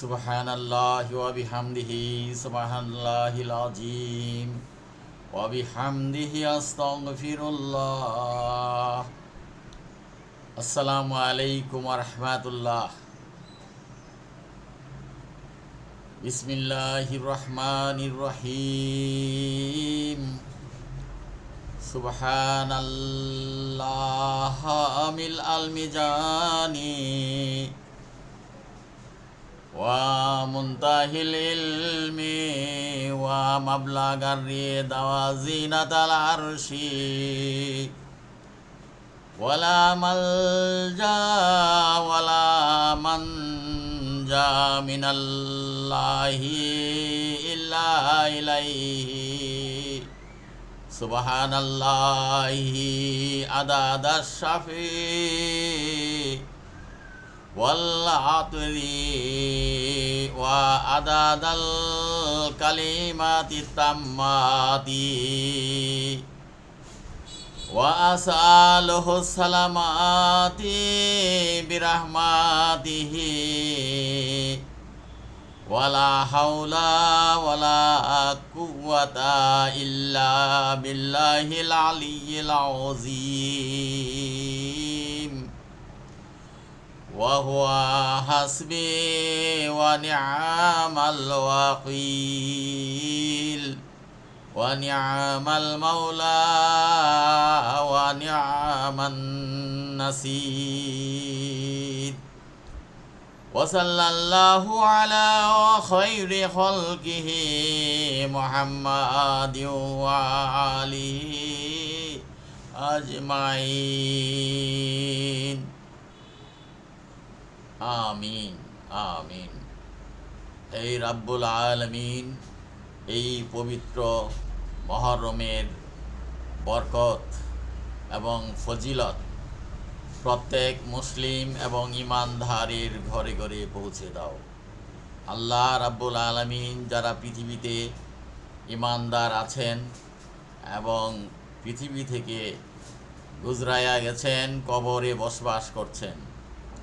سبحان الله وبحمده سبحان الله العظيم وبحمده أستغفر الله السلام عليكم ورحمة الله بسم الله الرحمن الرحيم سبحان الله ملء الميزان ومنتهى العلم ومبلغ الرضا وزينة العرش ولا ملجا ولا منجا من الله إلا إليه سبحان الله عدد الشفيع والعطر وعدد الكلمات التامات. وأسأله السلامات برحمته. ولا حول ولا قوة إلا بالله العلي العظيم. وهو حسبي ونعم الوكيل. ونعم المولى ونعم النصير وصلى الله على خير خلقه محمد وآله أجمعين. আমিন আমিন। এই রাব্বুল আলমিন, এই পবিত্র মহরমের বরকত এবং ফজিলত প্রত্যেক মুসলিম এবং ইমানধারীর ঘরে ঘরে পৌঁছে দাও। আল্লাহ রাব্বুল আলমিন যারা পৃথিবীতে ইমানদার আছেন এবং পৃথিবী থেকে গুজরায়া গেছেন, কবরে বসবাস করছেন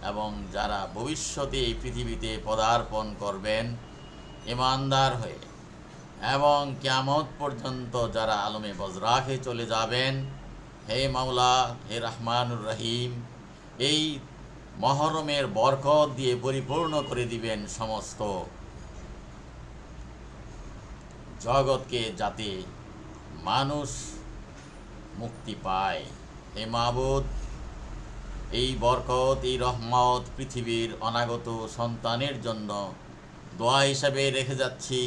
এবং যারা ভবিষ্যতে এই পৃথিবীতে পদার্পণ করবেন, ইমানদার হয়ে এবং ক্যামত পর্যন্ত যারা আলমে বজরাখে চলে যাবেন, হে মাওলা, হে রহমানুর রহিম, এই মহরমের বরকত দিয়ে পরিপূর্ণ করে দিবেন সমস্ত জগৎকে যাতে মানুষ মুক্তি পায়। হে মাবুদ এই বরকত, এই রহমত পৃথিবীর অনাগত সন্তানের জন্য দোয়া হিসাবে রেখে যাচ্ছি,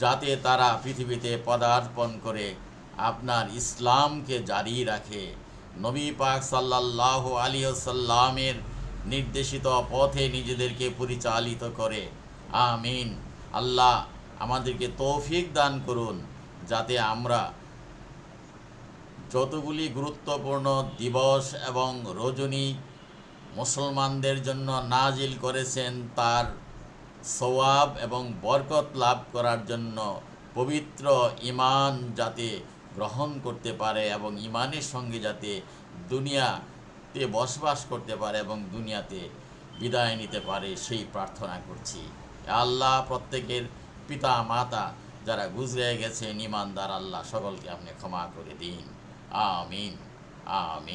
যাতে তারা পৃথিবীতে পদার্পণ করে আপনার ইসলামকে জারি রাখে। নবী পাক সাল্লাহ আলী সাল্লামের নির্দেশিত পথে নিজেদেরকে পরিচালিত করে। আমিন। আল্লাহ আমাদেরকে তৌফিক দান করুন, যাতে আমরা যতগুলি গুরুত্বপূর্ণ দিবস এবং রজনী মুসলমানদের জন্য নাজিল করেছেন, তার সওয়াব এবং বরকত লাভ করার জন্য পবিত্র ইমান যাতে গ্রহণ করতে পারে এবং ইমানের সঙ্গে যাতে দুনিয়াতে বসবাস করতে পারে এবং দুনিয়াতে বিদায় নিতে পারে, সেই প্রার্থনা করছি। আল্লাহ প্রত্যেকের পিতা মাতা যারা গুজরে গেছেন ইমানদার আল্লাহ সকলকে আপনি ক্ষমা করে দিন। আমিন আমিন